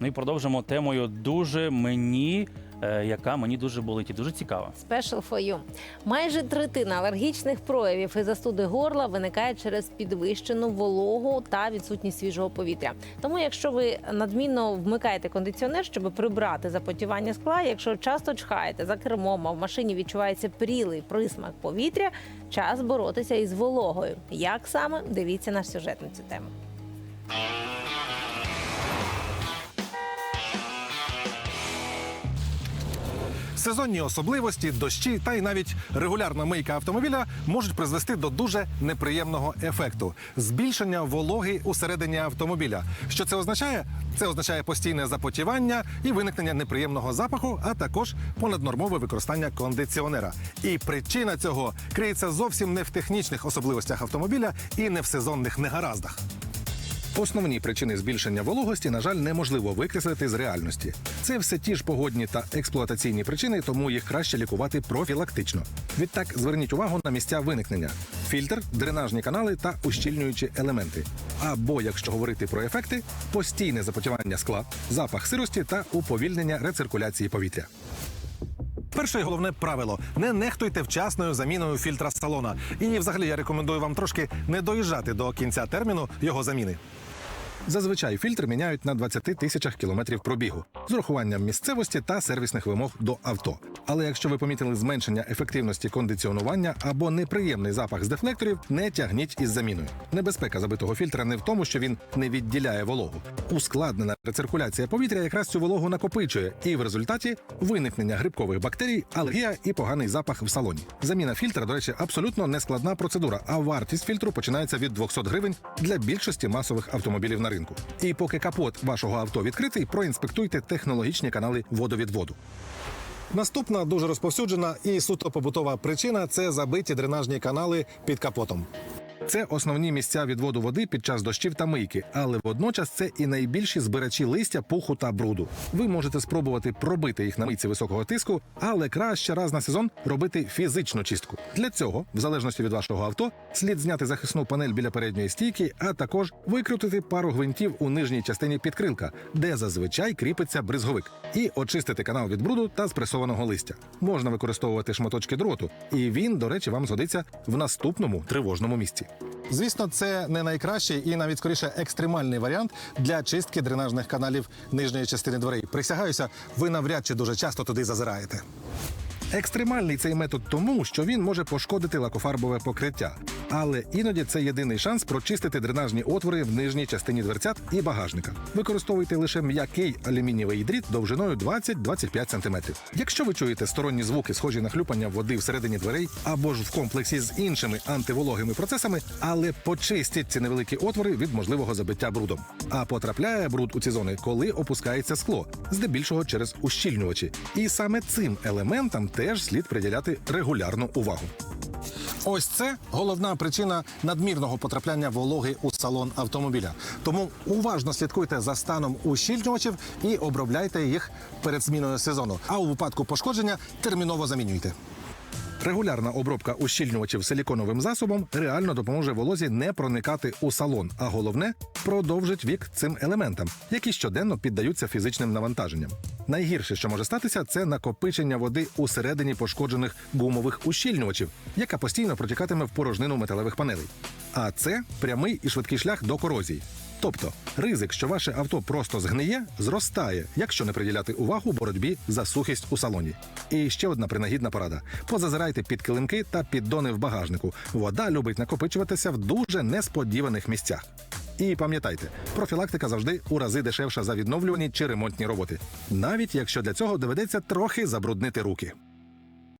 Ну і продовжимо темою дуже мені, е, яка мені дуже болить і дуже цікава. Special for you. Майже третина алергічних проявів і застуди горла виникає через підвищену вологу та відсутність свіжого повітря. Тому, якщо ви надмінно вмикаєте кондиціонер, щоб прибрати запотівання скла, якщо часто чхаєте за кермом, а в машині відчувається прілий присмак повітря, час боротися із вологою. Як саме дивіться наш сюжет на цю тему. Сезонні особливості, дощі та й навіть регулярна мийка автомобіля можуть призвести до дуже неприємного ефекту збільшення вологи усередині автомобіля. Що це означає? Це означає постійне запотівання і виникнення неприємного запаху, а також понаднормове використання кондиціонера. І причина цього криється зовсім не в технічних особливостях автомобіля і не в сезонних негараздах. Основні причини збільшення вологості, на жаль, неможливо викреслити з реальності. Це все ті ж погодні та експлуатаційні причини, тому їх краще лікувати профілактично. Відтак зверніть увагу на місця виникнення: фільтр, дренажні канали та ущільнюючі елементи. Або, якщо говорити про ефекти, постійне запотівання скла, запах сирості та уповільнення рециркуляції повітря. Перше і головне правило: не нехтуйте вчасною заміною фільтра салона. І взагалі я рекомендую вам трошки не доїжджати до кінця терміну його заміни. Зазвичай фільтр міняють на 20 тисячах кілометрів пробігу з урахуванням місцевості та сервісних вимог до авто. Але якщо ви помітили зменшення ефективності кондиціонування або неприємний запах з дефлекторів, не тягніть із заміною. Небезпека забитого фільтра не в тому, що він не відділяє вологу. Ускладнена рециркуляція повітря якраз цю вологу накопичує, і в результаті виникнення грибкових бактерій, алергія і поганий запах в салоні. Заміна фільтра, до речі, абсолютно нескладна процедура, а вартість фільтру починається від 200 гривень для більшості масових автомобілів на ринку. І поки капот вашого авто відкритий, проінспектуйте технологічні канали водовідводу. Наступна дуже розповсюджена і суто побутова причина це забиті дренажні канали під капотом. Це основні місця відводу води під час дощів та мийки, але водночас це і найбільші збирачі листя, пуху та бруду. Ви можете спробувати пробити їх на мийці високого тиску, але краще раз на сезон робити фізичну чистку. Для цього, в залежності від вашого авто, слід зняти захисну панель біля передньої стійки, а також викрутити пару гвинтів у нижній частині підкрилка, де зазвичай кріпиться бризговик, і очистити канал від бруду та спресованого листя. Можна використовувати шматочки дроту, і він, до речі, вам згодиться в наступному тривожному місці. Звісно, це не найкращий і навіть скоріше екстремальний варіант для чистки дренажних каналів нижньої частини дверей. Присягаюся, ви навряд чи дуже часто туди зазираєте. Екстремальний цей метод тому, що він може пошкодити лакофарбове покриття. Але іноді це єдиний шанс прочистити дренажні отвори в нижній частині дверцят і багажника. Використовуйте лише м'який алюмінієвий дріт довжиною 20-25 см. Якщо ви чуєте сторонні звуки, схожі на хлюпання води всередині дверей, або ж в комплексі з іншими антивологими процесами, але почистіть ці невеликі отвори від можливого забиття брудом. А потрапляє бруд у ці зони, коли опускається скло, здебільшого через ущільнювачі. І саме цим елементам теж слід приділяти регулярну увагу. Ось це головна причина надмірного потрапляння вологи у салон автомобіля. Тому уважно слідкуйте за станом ущільнювачів і обробляйте їх перед зміною сезону. А у випадку пошкодження терміново замінюйте. Регулярна обробка ущільнювачів силіконовим засобом реально допоможе волозі не проникати у салон, а головне продовжить вік цим елементам, які щоденно піддаються фізичним навантаженням. Найгірше, що може статися, це накопичення води усередині пошкоджених гумових ущільнювачів, яка постійно протікатиме в порожнину металевих панелей. А це прямий і швидкий шлях до корозії. Тобто ризик, що ваше авто просто згниє, зростає, якщо не приділяти увагу боротьбі за сухість у салоні. І ще одна принагідна порада: позазирайте під килимки та піддони в багажнику. Вода любить накопичуватися в дуже несподіваних місцях. І пам'ятайте, профілактика завжди у рази дешевша за відновлювані чи ремонтні роботи, навіть якщо для цього доведеться трохи забруднити руки.